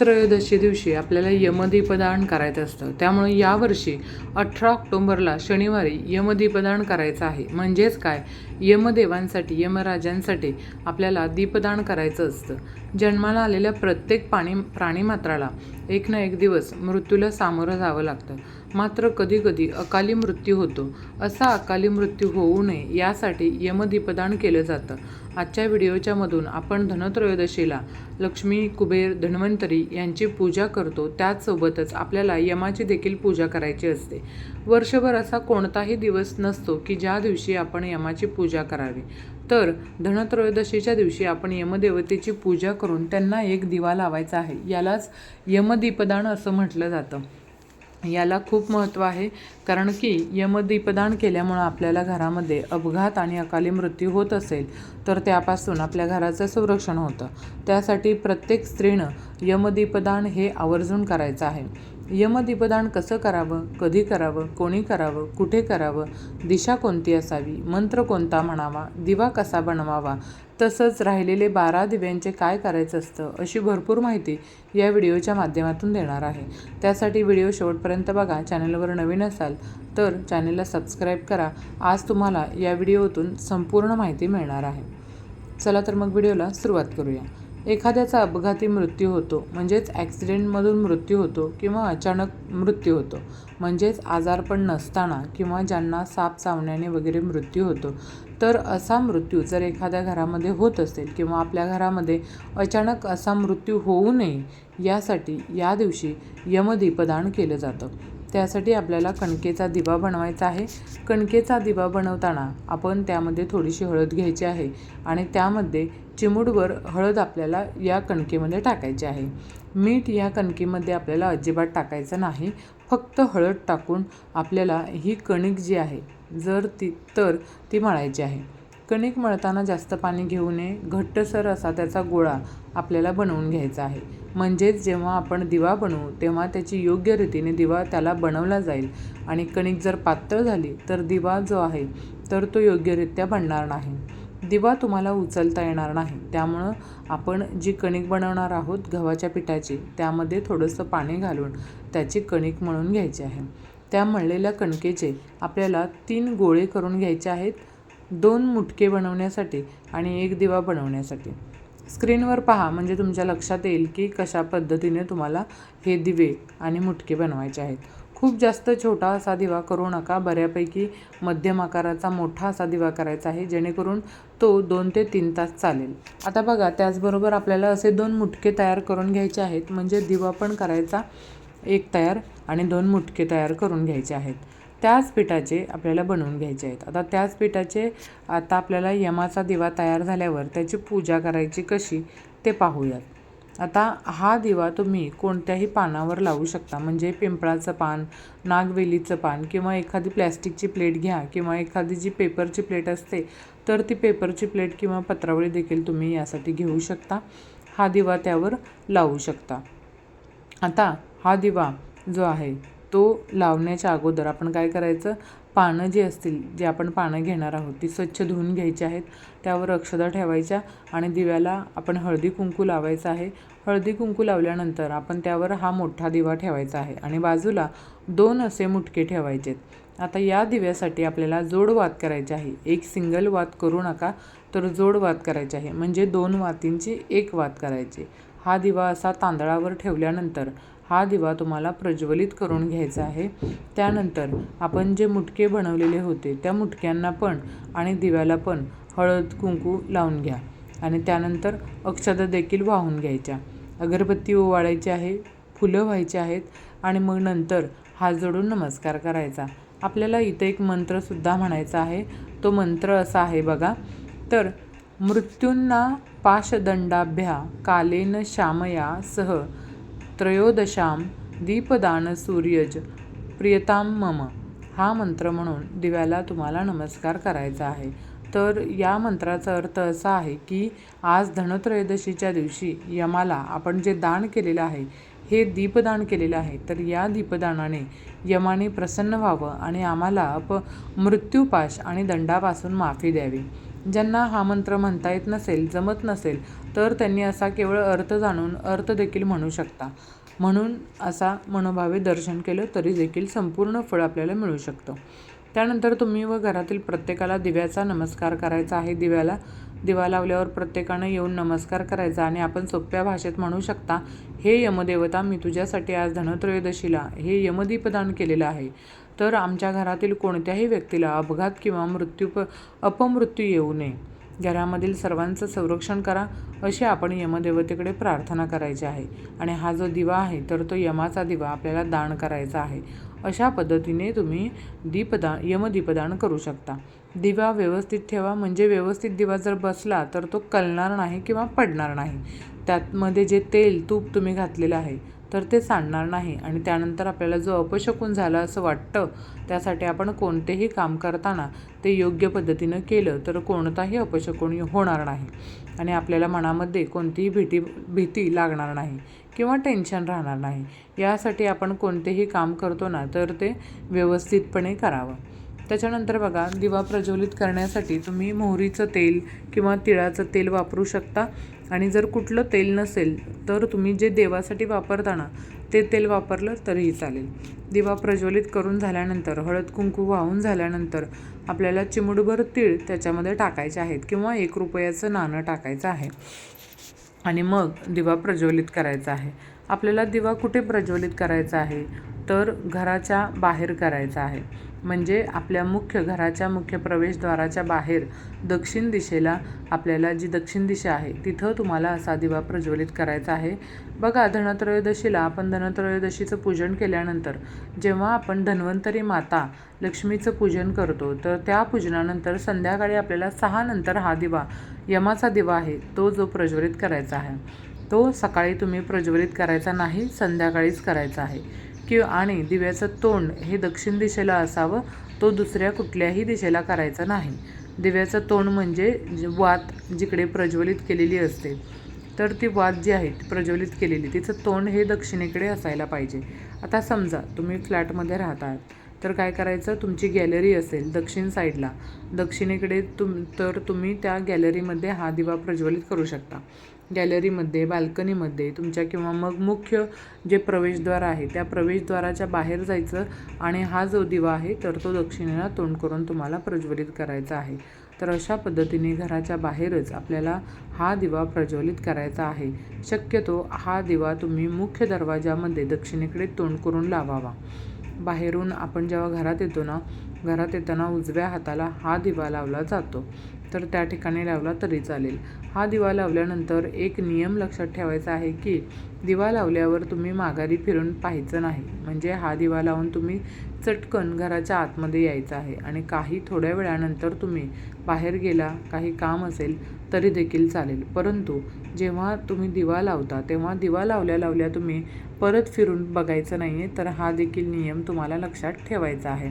त्रयोदशी दिवशी आपल्याला यमदीपदान करायचं असतं. त्यामुळे यावर्षी अठरा ऑक्टोंबरला शनिवारी यमदीपदान करायचं आहे. म्हणजेच काय? यमदेवांसाठी यमराजांसाठी आपल्याला दीपदान करायचं असतं. जन्माला आलेल्या प्रत्येक पाणी प्राणीमात्राला एक ना एक दिवस मृत्यूला सामोरं जावं लागतं. मात्र कधीकधी अकाली मृत्यू होतो. असा अकाली मृत्यू होऊ नये यासाठी यमदीपदान केलं जातं. आजच्या व्हिडिओच्या मधून आपण धनत्रयोदशीला लक्ष्मी कुबेर धन्वंतरी यांची पूजा करतो. त्याचसोबतच आपल्याला यमाची देखील पूजा करायची असते. वर्षभर असा कोणताही दिवस नसतो की ज्या दिवशी आपण यमाची पूजा करावी. तर धनत्रयोदशीच्या दिवशी आपण यमदेवतेची पूजा करून त्यांना एक दिवा लावायचा आहे. यालाच यमदीपदान असं म्हटलं जातं. याला खूप महत्त्व आहे. कारण की यमदीपदान केल्यामुळं आपल्याला घरामध्ये अपघात आणि अकाली मृत्यू होत असेल तर त्यापासून आपल्या घराचं संरक्षण होतं. त्यासाठी प्रत्येक स्त्रीनं यमदीपदान हे आवर्जून करायचं आहे. यमदीपदान कसं करावं कधी करावं कोणी करावं कुठे करावं दिशा कोणती असावी मंत्र कोणता म्हणावा दिवा कसा बनवावा तसंच राहिलेले बारा दिव्यांचे काय करायचं असतं अशी भरपूर माहिती या व्हिडिओच्या माध्यमातून देणार आहे. त्यासाठी व्हिडिओ शेवटपर्यंत बघा चॅनलवर नवीन असाल तर चॅनलला सबस्क्राईब करा. आज तुम्हाला या व्हिडिओतून संपूर्ण माहिती मिळणार आहे. चला तर मग व्हिडिओला सुरुवात करूया. एखाद्याचा अपघाती मृत्यू होतो म्हणजेच ॲक्सिडेंटमधून मृत्यू होतो किंवा अचानक मृत्यू होतो म्हणजेच आजारपण नसताना किंवा ज्यांना साप चावण्याने वगैरे मृत्यू होतो. तर असा मृत्यू जर एखाद्या घरामध्ये होत असेल किंवा आपल्या घरामध्ये अचानक असा मृत्यू होऊ नये यासाठी या दिवशी यमदीपदान केलं जातं. त्यासाठी आपल्याला कणकेचा दिवा बनवायचा आहे. कणकेचा दिवा बनवताना आपण त्यामध्ये थोडीशी हळद घ्यायची आहे आणि त्यामध्ये चिमूटभर हळद आपल्याला या कणकेमध्ये टाकायची आहे. मीठ या कणकेमध्ये आपल्याला अजिबात टाकायचं नाही. फक्त हळद टाकून आपल्याला ही कणिक जी आहे जर ती तर ती मळायची आहे. कणिक मळताना जास्त पाणी घेऊ नये. घट्टसर असा त्याचा गोळा आपल्याला बनवून घ्यायचा आहे. म्हणजेच जेव्हा आपण दिवा बनवू तेव्हा त्याची योग्य रीतीने दिवा त्याला बनवला जाईल. आणि कणिक जर पातळ झाली तर दिवा जो आहे तर तो योग्यरित्या बनणार नाही. दिवा तुम्हाला उचलता येणार नाही. त्यामुळं आपण जी कणिक बनवणार आहोत गव्हाच्या पिठाची त्यामध्ये थोडंसं पाणी घालून त्याची कणिक मळून घ्यायची आहे. त्या मळलेल्या कणकेचे आपल्याला तीन गोळे करून घ्यायचे आहेत. दोन मुटके बनवण्यासाठी आणि एक दिवा बनवण्यासाठी. स्क्रीनवर पहा म्हणजे तुमच्या लक्षात येईल की कशा पद्धतीने तुम्हाला हे दिवे आणि मुटके बनवायचे आहेत. खूप जास्त छोटा असा दिवा करू नका. बऱ्यापैकी मध्यम आकाराचा मोठा असा दिवा करायचा आहे जेणेकरून तो दोन ते तीन तास चालेल. आता बघा त्याचबरोबर आपल्याला असे दोन मुटके तयार करून घ्यायचे आहेत. म्हणजे दिवा पण करायचा एक तयार आणि दोन मुटके तयार करून घ्यायचे आहेत. त्याच पिठाचे आपल्याला बनवून घ्यायचे आहेत. आता त्याच पिठाचे आता आपल्याला यमाचा दिवा तयार झाल्यावर त्याची पूजा करायची कशी ते पाहूयात. आता हा दिवा तुम्ही कोणत्याही पानावर लावू शकता. म्हणजे पिंपळाचं पान नागवेलीचं पान किंवा एखादी प्लॅस्टिकची प्लेट घ्या किंवा एखादी जी पेपरची प्लेट असते तर ती पेपरची प्लेट किंवा पत्रावळी देखील तुम्ही यासाठी घेऊ शकता. हा दिवा त्यावर लावू शकता. आता हा दिवा जो आहे तो लावण्याच्या अगोदर आपण काय करायचं? पानं जी असतील जे आपण पानं घेणार आहोत ती स्वच्छ धुवून घ्यायची आहेत. त्यावर अक्षदा ठेवायच्या आणि दिव्याला आपण हळदी कुंकू लावायचं आहे. हळदी कुंकू लावल्यानंतर आपण त्यावर हा मोठा दिवा ठेवायचा आहे आणि बाजूला दोन असे मुटके ठेवायचेत. आता या दिव्यासाठी आपल्याला जोड वात करायची आहे. एक सिंगल वात करू नका तर जोड वात करायची आहे. म्हणजे दोन वातींची एक वात करायची. हा दिवा असा तांदळावर ठेवल्यानंतर हा दिवा तुम्हाला प्रज्वलित करून घ्यायचा आहे. त्यानंतर आपण जे मुटके बनवलेले होते त्या मुटक्यांना पण आणि दिव्याला पण हळद कुंकू लावून घ्या आणि त्यानंतर अक्षता देखील वाहून घ्यायच्या. अगरबत्ती ओवाळायची आहे फुलं व्हायची आहेत आणि मग नंतर हात जोडून नमस्कार करायचा. आपल्याला इथं एक मंत्रसुद्धा म्हणायचा आहे. तो मंत्र असा आहे बघा. तर मृत्यूंना पाशदंडाभ्या कालेन श्यामया सह त्रयोदशाम दीपदान सूर्यज प्रियताम मम हा मंत्र म्हणून दिव्याला तुम्हाला नमस्कार करायचा आहे. तर या मंत्राचा अर्थ असा आहे की आज धनत्रयोदशीच्या दिवशी यमाला आपण जे दान केलेलं आहे हे दीपदान केलेलं आहे तर या दीपदानाने यमाने प्रसन्न व्हावं आणि आम्हाला अप मृत्यूपाश आणि दंडापासून माफी द्यावी. ज्यांना हा मंत्र म्हणता येत नसेल जमत नसेल तर त्यांनी असा केवळ अर्थ जाणून अर्थ देखील म्हणू शकता. म्हणून असा मनोभावे दर्शन केलं तरी देखील संपूर्ण फळ आपल्याला मिळू शकतं. त्यानंतर तुम्ही व घरातील प्रत्येकाला दिव्याचा नमस्कार करायचा आहे. दिव्याला दिवा लावल्यावर प्रत्येकानं येऊन नमस्कार करायचा आणि आपण सोप्या भाषेत म्हणू शकता हे यमदेवता मी तुझ्यासाठी आज धनत्रयोदशीला हे यमदीपदान केलेलं आहे. तर आमच्या घरातील कोणत्याही व्यक्तीला अपघात किंवा मृत्यू प अपमृत्यू येऊ नये. घरामधील सर्वांचं संरक्षण करा अशी आपण यमदेवतेकडे प्रार्थना करायची आहे. आणि हा जो दिवा आहे तर तो यमाचा दिवा आपल्याला दान करायचा आहे. अशा पद्धतीने तुम्ही दीपदान यमदीपदान करू शकता. दिवा व्यवस्थित ठेवा म्हणजे व्यवस्थित दिवा जर बसला तर तो कलणार नाही किंवा पडणार नाही. त्यातमध्ये जे तेल तूप तुम्ही घातलेलं आहे तर ते सांडणार नाही. आणि त्यानंतर आपल्याला जो अपशकून झाला असं वाटतं त्यासाठी आपण कोणतेही काम करताना ते योग्य पद्धतीनं केलं तर कोणताही अपशकून होणार नाही. आणि आपल्याला मनामध्ये कोणतीही भीती भीती लागणार नाही किंवा टेन्शन राहणार नाही. यासाठी आपण कोणतेही काम करतो ना तर ते व्यवस्थितपणे करावं. त्याच्यानंतर बघा दिवा प्रज्वलित करण्यासाठी तुम्ही मोहरीचं तेल किंवा तिळाचं तेल वापरू शकता. आणि जर कुठलं तेल नसेल तर तुम्ही जे देवासाठी वापरता ना ते तेल वापरलं तरीही चालेल. दिवा प्रज्वलित करून झाल्यानंतर हळद कुंकू वाहून झाल्यानंतर आपल्याला चिमुडभर तीळ त्याच्यामध्ये टाकायचे आहेत किंवा एक रुपयाचं नाणं टाकायचं आहे. आणि मग दिवा प्रज्वलित करायचा आहे. आपल्याला दिवा कुठे प्रज्वलित करायचा आहे? तर घराच्या बाहेर करायचा आहे. म्हणजे आपल्या मुख्य घराच्या मुख्य प्रवेशद्वाराच्या बाहेर दक्षिण दिशेला आपल्याला जी दक्षिण दिशा आहे तिथं तुम्हाला असा दिवा प्रज्वलित करायचा आहे. बघा धनत्रयोदशीला आपण धनत्रयोदशीचं पूजन केल्यानंतर जेव्हा आपण धन्वंतरी माता लक्ष्मीचं पूजन करतो तर त्या पूजनानंतर संध्याकाळी आपल्याला सहा नंतर हा दिवा यमाचा दिवा आहे तो जो प्रज्वलित करायचा आहे. तो सकाळी तुम्ही प्रज्वलित करायचा नाही संध्याकाळीच करायचा आहे. किंवा आणि दिव्याचं तोंड हे दक्षिण दिशेला असावं तो दुसऱ्या कुठल्याही दिशेला करायचा नाही. दिव्याचं तोंड म्हणजे वात जिकडे प्रज्वलित केलेली असते. तर ती वात जी आहे ती प्रज्वलित केलेली तिचं तोंड हे दक्षिणेकडे असायला पाहिजे. आता समजा तुम्ही फ्लॅटमध्ये राहतात. तर काय करायचं? तुमची गॅलरी असेल दक्षिण साईडला. दक्षिणेकडे तुम तर तुम्ही त्या गॅलरीमध्ये हा दिवा प्रज्वलित करू शकता. गॅलरीमध्ये बाल्कनीमध्ये तुमच्या किंवा मग मुख्य जे प्रवेशद्वार आहे त्या प्रवेशद्वाराच्या बाहेर जायचं आणि हा जो दिवा आहे तर तो दक्षिणेला तोंड करून तुम्हाला प्रज्वलित करायचा आहे. तर अशा पद्धतीने घराच्या बाहेरच आपल्याला हा दिवा प्रज्वलित करायचा आहे. शक्यतो हा दिवा तुम्ही मुख्य दरवाजामध्ये दक्षिणेकडे तोंड करून लावावा. बाहेरून आपण जेव्हा घरात येतो ना घरात येताना उजव्या हाताला हा दिवा लावला जातो. तर त्या ठिकाणी लावला तरी चालेल. हा दिवा लावल्यानंतर एक नियम लक्षात ठेवायचा आहे की दिवा लावल्यावर तुम्ही माघारी फिरून पाहायचं नाही. म्हणजे हा दिवा लावून तुम्ही चटकन घराच्या आतमध्ये यायचं आहे आणि काही थोड्या वेळानंतर तुम्ही बाहेर गेला काही काम असेल तरी देखील चालेल. परंतु जेव्हा तुम्ही दिवा लावता तेव्हा दिवा लावल्या लावल्या तुम्ही परत फिरून बघायचं नाही आहे तर हा देखील नियम तुम्हाला लक्षात ठेवायचा आहे.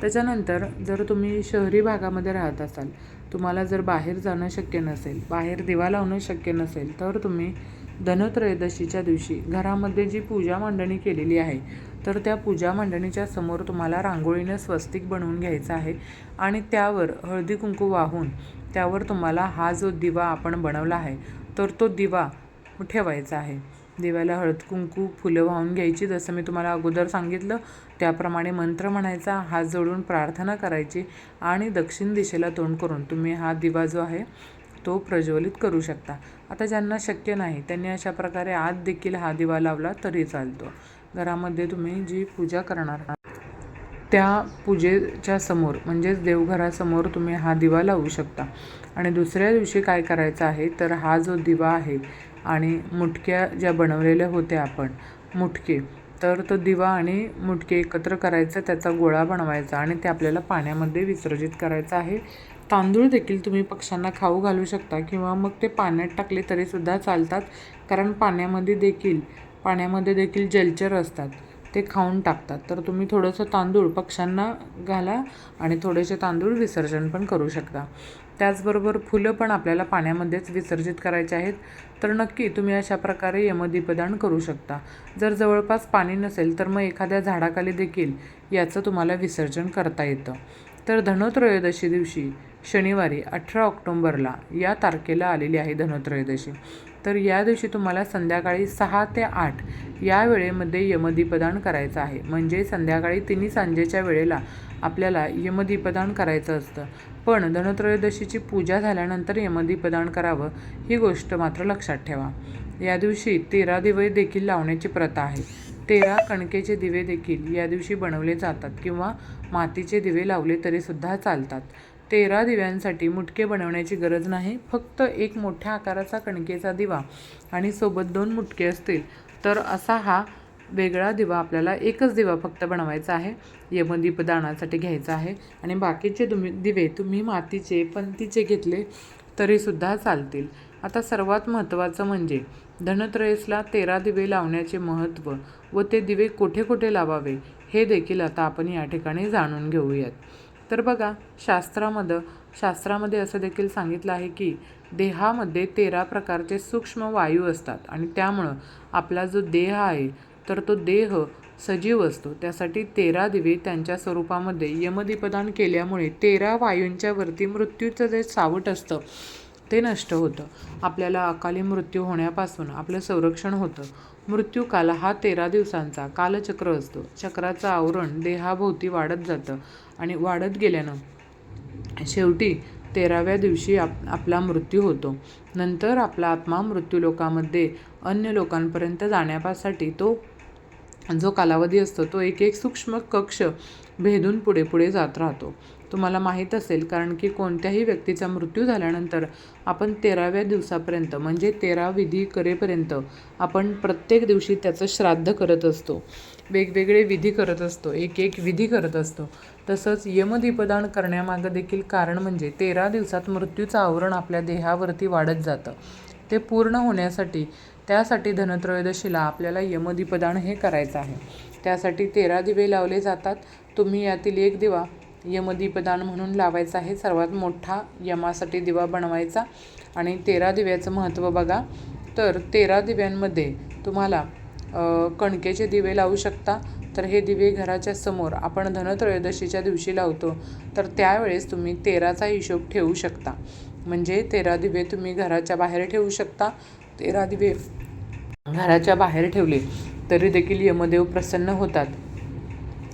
त्याच्यानंतर जर तुम्ही शहरी भागामध्ये राहत असाल तुम्हाला जर बाहेर जाणं शक्य नसेल बाहेर दिवा लावणं शक्य नसेल तर तुम्ही धनत्रयोदशीच्या दिवशी घरामध्ये जी पूजा मांडणी केलेली आहे तर त्या पूजा मांडणीच्या समोर तुम्हाला रांगोळीनं स्वस्तिक बनवून घ्यायचं आहे आणि त्यावर हळदी कुंकू वाहून त्यावर तुम्हाला हा जो दिवा आपण बनवला आहे तर तो दिवा ठेवायचा आहे. देवाला हळद कुंकू फुलं वाहून घ्यायची. जसं मी तुम्हाला अगोदर सांगितलं त्याप्रमाणे मंत्र म्हणायचा हात जोडून प्रार्थना करायची आणि दक्षिण दिशेला तोंड करून तुम्ही हा दिवा जो आहे तो प्रज्वलित करू शकता. आता ज्यांना शक्य नाही त्यांनी अशा प्रकारे आत देखील हा दिवा लावला तरी चालतो. घरामध्ये तुम्ही जी पूजा करणार आहात त्या पूजेच्या समोर म्हणजेच देवघरासमोर तुम्ही हा दिवा लावू शकता. आणि दुसऱ्या दिवशी काय करायचं आहे तर हा जो दिवा आहे आणि मुटक्या ज्या बनवलेल्या होत्या आपण मुटके तर तो दिवा आणि मुटके एकत्र करायचं त्याचा गोळा बनवायचा आणि ते आपल्याला पाण्यामध्ये विसर्जित करायचं आहे. तांदूळ देखील तुम्ही पक्ष्यांना खाऊ घालू शकता किंवा मग ते पाण्यात टाकले तरीसुद्धा चालतात कारण पाण्यामध्ये देखील पाण्यामध्ये देखील जलचर असतात. ते खाऊन टाकतात. तर तुम्ही थोडंसं तांदूळ पक्ष्यांना घाला आणि थोडेसे तांदूळ विसर्जन पण करू शकता. त्याचबरोबर फुलं पण आपल्याला पाण्यामध्येच विसर्जित करायचे आहेत. तर नक्की तुम्ही अशा प्रकारे यमदीपदान करू शकता. जर जवळपास पाणी नसेल तर मग एखाद्या झाडाखाली देखील याचं तुम्हाला विसर्जन करता येतं. तर धनोत्रयोदशी दिवशी शनिवारी अठरा ऑक्टोंबरला या तारखेला आलेली आहे धनत्रयोदशी. तर या दिवशी तुम्हाला संध्याकाळी सहा ते आठ या वेळेमध्ये यमदीपदान करायचं आहे. म्हणजे संध्याकाळी तिन्ही सांजेच्या वेळेला आपल्याला यमदीपदान करायचं असतं. पण धनत्रयोदशीची पूजा झाल्यानंतर यमदीपदान करावं ही गोष्ट मात्र लक्षात ठेवा. या दिवशी तेरा दिवे देखील लावण्याची प्रथा आहे. तेरा कणकेचे दिवे देखील या दिवशी बनवले जातात किंवा मातीचे दिवे लावले तरीसुद्धा चालतात. तेरा दिव्यांसाठी मुटके बनवण्याची गरज नाही. फक्त एक मोठ्या आकाराचा कणकेचा दिवा आणि सोबत दोन मुटके असतील. तर असा हा वेगळा दिवा आपल्याला एकच दिवा फक्त बनवायचा आहे. यमदीप दानासाठी घ्यायचा आहे. आणि बाकीचे तुम्ही दिवे तुम्ही मातीचे पंतीचे घेतले तरीसुद्धा चालतील. आता सर्वात महत्त्वाचं म्हणजे धनत्रयसला तेरा दिवे लावण्याचे महत्त्व व ते दिवे कुठे कुठे लावावे हे देखील आता आपण या ठिकाणी जाणून घेऊयात. तर बघा शास्त्रामध्ये शास्त्रामध्ये असं देखील सांगितलं आहे की देहामध्ये तेरा प्रकारचे सूक्ष्म वायू असतात आणि त्यामुळं आपला जो देह आहे तर तो देह सजीव असतो. त्यासाठी तेरा दिवे त्यांच्या स्वरूपामध्ये यमदीपदान केल्यामुळे तेरा वायूंच्या वरती मृत्यूचं जे सावट असतं ते नष्ट होतं. आपल्याला अकाली मृत्यू होण्यापासून आपलं संरक्षण होतं. मृत्यू काल हा तेरा दिवसांचा कालचक्र असतो. चक्राचं आवरण देहाभोवती वाढत जातं आणि वाढत गेल्यानं शेवटी तेराव्या दिवशी आप आपला मृत्यू होतो. नंतर आपला आत्मा मृत्यूलोकामध्ये अन्य लोकांपर्यंत जाण्यासाठी तो जो कालावधी असतो तो एक एक सूक्ष्म कक्ष भेदून पुढे पुढे जात राहतो. तुम्हाला माहीत असेल कारण की कोणत्याही व्यक्तीचा मृत्यू झाल्यानंतर आपण तेराव्या दिवसापर्यंत म्हणजे तेरा विधी करेपर्यंत आपण प्रत्येक दिवशी त्याचं श्राद्ध करत असतो. वेगवेगळे विधी करत असतो एक एक विधी करत असतो. तसंच यमदीपदान करण्यामागं देखील कारण म्हणजे तेरा दिवसात मृत्यूचं आवरण आपल्या देहावरती वाढत जातं. ते पूर्ण होण्यासाठी त्यासाठी धनत्रयोदशीला आपल्याला यमदीपदान हे करायचं आहे. त्यासाठी तेरा दिवे लावले जातात. तुम्ही यातील एक दिवा यमदीपदान म्हणून लावायचा आहे. सर्वात मोठा यमासाठी दिवा बनवायचा आणि तेरा दिव्याचं महत्त्व बघा. तर तेरा दिव्यांमध्ये तुम्हाला कणकेचे दिवे लावू शकता. तर हे दिवे घराच्या समोर आपण धनत्रयोदशीच्या दिवशी लावतो. तर त्यावेळेस तुम्ही तेराचा हिशोब ठेवू शकता. म्हणजे तेरा दिवे तुम्ही घराच्या बाहेर ठेवू शकता. तेरा दिवे घराच्या बाहेर ठेवले तरी देखील यमदेव प्रसन्न होतात.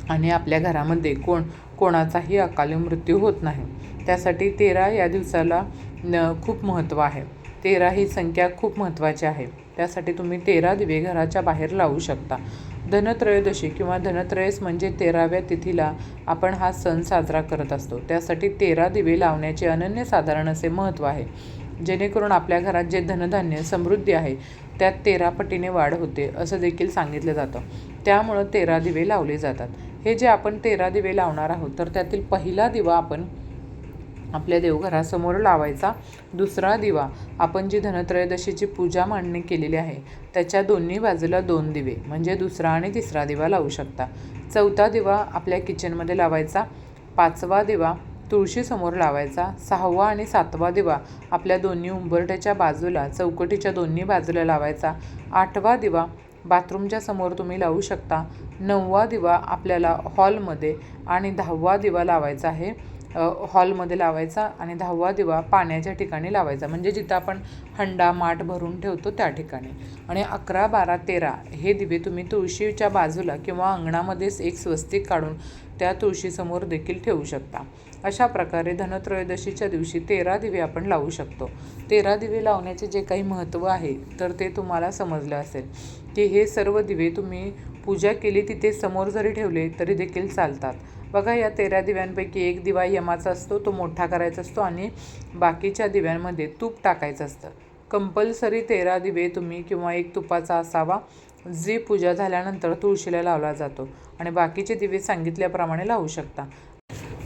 आणि आपल्या घरामध्ये कोण? कोणाचाही अकाली मृत्यू होत नाही. त्यासाठी तेरा या दिवसाला न खूप महत्त्व आहे. तेरा ही संख्या खूप महत्त्वाची आहे. त्यासाठी तुम्ही तेरा दिवे घराच्या बाहेर लावू शकता. धनत्रयोदशी किंवा धनत्रयस म्हणजे तेराव्या तिथीला आपण हा सण साजरा करत असतो. त्यासाठी तेरा दिवे लावण्याचे अनन्यसाधारण असे महत्त्व आहे. जेणेकरून आपल्या घरात जे धनधान्य समृद्धी आहे त्यात तेरा पटीने वाढ होते असं देखील सांगितलं जातं. त्यामुळं तेरा दिवे लावले जातात. हे जे आपण तेरा दिवे लावणार आहोत तर त्यातील पहिला दिवा आपण आपल्या देवघरासमोर लावायचा. दुसरा दिवा आपण जी धनत्रयोदशीची पूजा मांडणी केलेली आहे त्याच्या दोन्ही बाजूला दोन दिवे म्हणजे दुसरा आणि तिसरा दिवा लावू शकता. चौथा दिवा आपल्या किचनमध्ये लावायचा. पाचवा दिवा तुळशीसमोर लावायचा. सहावा आणि सातवा दिवा आपल्या दोन्ही उंबरट्याच्या बाजूला चौकटीच्या दोन्ही बाजूला लावायचा. आठवा दिवा बाथरूमच्या समोर तुम्ही लावू शकता. नववा दिवा आपल्याला हॉलमध्ये आणि दहावा दिवा लावायचा आहे. हॉलमध्ये लावायचा आणि दहावा दिवा पाण्याच्या ठिकाणी लावायचा. म्हणजे जिथं आपण हंडा माठ भरून ठेवतो त्या ठिकाणी. आणि अकरा बारा तेरा हे दिवे तुम्ही तुळशीच्या बाजूला किंवा अंगणामध्येच एक स्वस्तिक काढून त्या तुळशीसमोर देखील ठेवू शकता. अशा प्रकारे धनत्रयोदशीच्या दिवशी तेरा दिवे आपण लावू शकतो. तेरा दिवे लावण्याचे जे काही महत्त्व आहे तर ते तुम्हाला समजलं असेल. की हे सर्व दिवे तुम्ही पूजा केली तिथे समोर जरी ठेवले तरी देखील चालतात. बघा या तेरा दिव्यांपैकी एक दिवा यमाचा असतो तो मोठा करायचा असतो आणि बाकीच्या दिव्यांमध्ये तूप टाकायचं असतं. कंपल्सरी तेरा दिवे तुम्ही किंवा एक तुपाचा असावा जी पूजा झाल्यानंतर तुळशीला लावला जातो. आणि बाकीचे दिवे सांगितल्याप्रमाणे लावू शकता.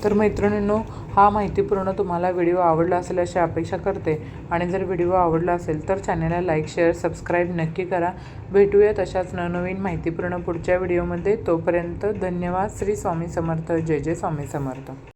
तर मैत्रिणींनो हा माहितीपूर्ण तुम्हाला व्हिडिओ आवडला असेल अशी अपेक्षा करते. आणि जर व्हिडिओ आवडला असेल तर चॅनलला लाईक शेअर सबस्क्राईब नक्की करा. भेटूयात अशाच नवनवीन माहितीपूर्ण पुढच्या व्हिडिओमध्ये. तोपर्यंत धन्यवाद. श्री स्वामी समर्थ. जय जय स्वामी समर्थ.